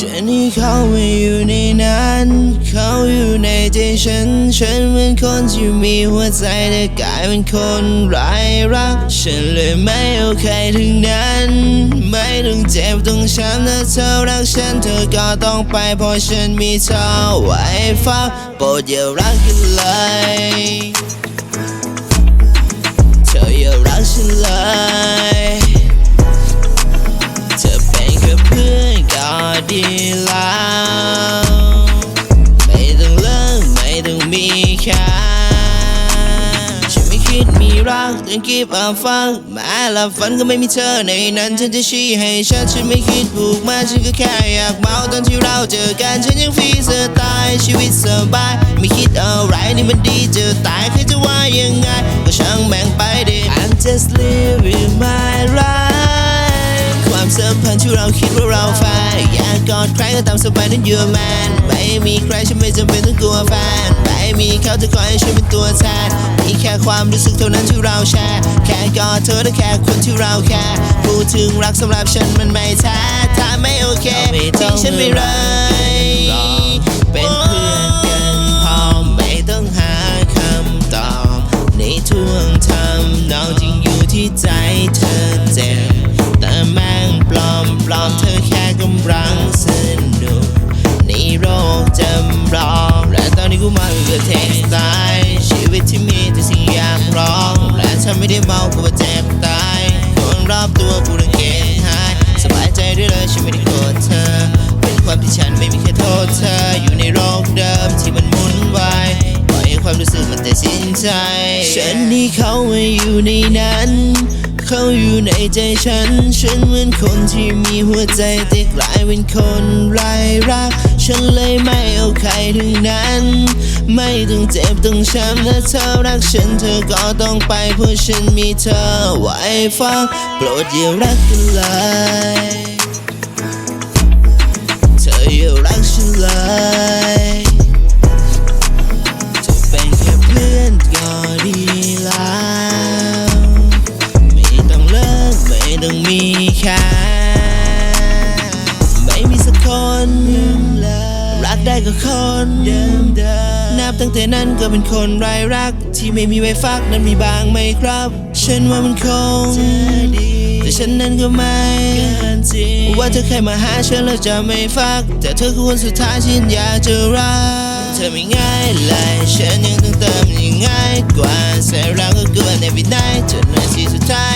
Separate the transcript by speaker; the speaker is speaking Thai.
Speaker 1: ฉันี่เขาไม่อยู่ในนั้น เขาอยู่ในใจฉัน ฉันเหมือนคนที่มีหัวใจแต่กลายเป็นคนไร้รัก ฉันเลยไม่เอาใครทั้งนั้น ไม่ต้องเจ็บต้องช้ำถ้าเธอรักฉันเธอก็ต้องไปเพราะฉันมีเธอไว้ฟังโปรดอย่ารักกันเลย รักต้องก็บอาฟังแม้หลับฝันก็ไม่มีเธอในนั้นฉันจะชี้ให้ชัดฉันไม่คิดผูกมาฉันก็แค่อยากเมาตอนที่เราเจอกันฉันยังฟรีสไตล์ชีวิตสบาย ไม่คิดอะไรนี่มันดีจะตายใครจะว่ายังไง ก็ช่างแบ่งไปดิ I'm just living my life ความสัมพันธ์ที่เราคิดว่าเราแฟนอยากกอดใครก็ตามสบายนั้น you're man ไม่มีใครฉันไม่จำเป็นต้องกลัวแฟน ม่มีเขาจะคอยให้ฉันเป็นตัวแทนมีแค่ความรู้สึกเท่านั้นที่เราแชร์ แค่กอดเธอและแค่คนที่เราแค่พูดถึงรักสำหรับฉันมันไม่แท้ถ้าไม่โอเคทิ้งฉันไปเลย ฉันไม่ได้เมากูว่าเจ็บตายคนรอบตัวกูรังเกงหายสบายใจได้เลยฉันไม่ได้โกรธเธอ เป็นความที่ฉันไม่มีแค่โทษเธอ อยู่ในโลกเดิมที่มันหมุนวายปล่อยให้ความรู้สึกมันแต่สิ้นใจ ฉันนี่เขาไม่อยู่ในนั้น เขาอยู่ในใจฉัน ฉันเหมือนคนที่มีหัวใจแต่กลายเป็นคนไร้รัก ฉันเลยไม่เอาใครทั้งนั้น ไม่ต้องเจ็บต้องช้ำถ้าเธอรักฉันเธอก็ต้องไปเพราะฉันมีเธอไว้ฟังโปรดอย่ารักกันเลยเธออย่ารักฉันเลย ได้ก็คนเดิมเดิมนับตั้งแต่นั้นก็เป็นคนไร้รัก ที่ไม่มีไว้ฟักนั้นมีบางไหมครับ ฉันว่ามันคงแต่ฉันนั้นก็ไม่ว่าเธอเคยมาหาฉันแล้วจะไม่ฟัก แต่เธอคือคนสุดท้ายที่ฉันอยากจะรักเธอไม่ง่ายเลยฉันยังต้องเติมยังง่ายกว่าใส่รักก็เกิน every night จนนาทีสุดท้าย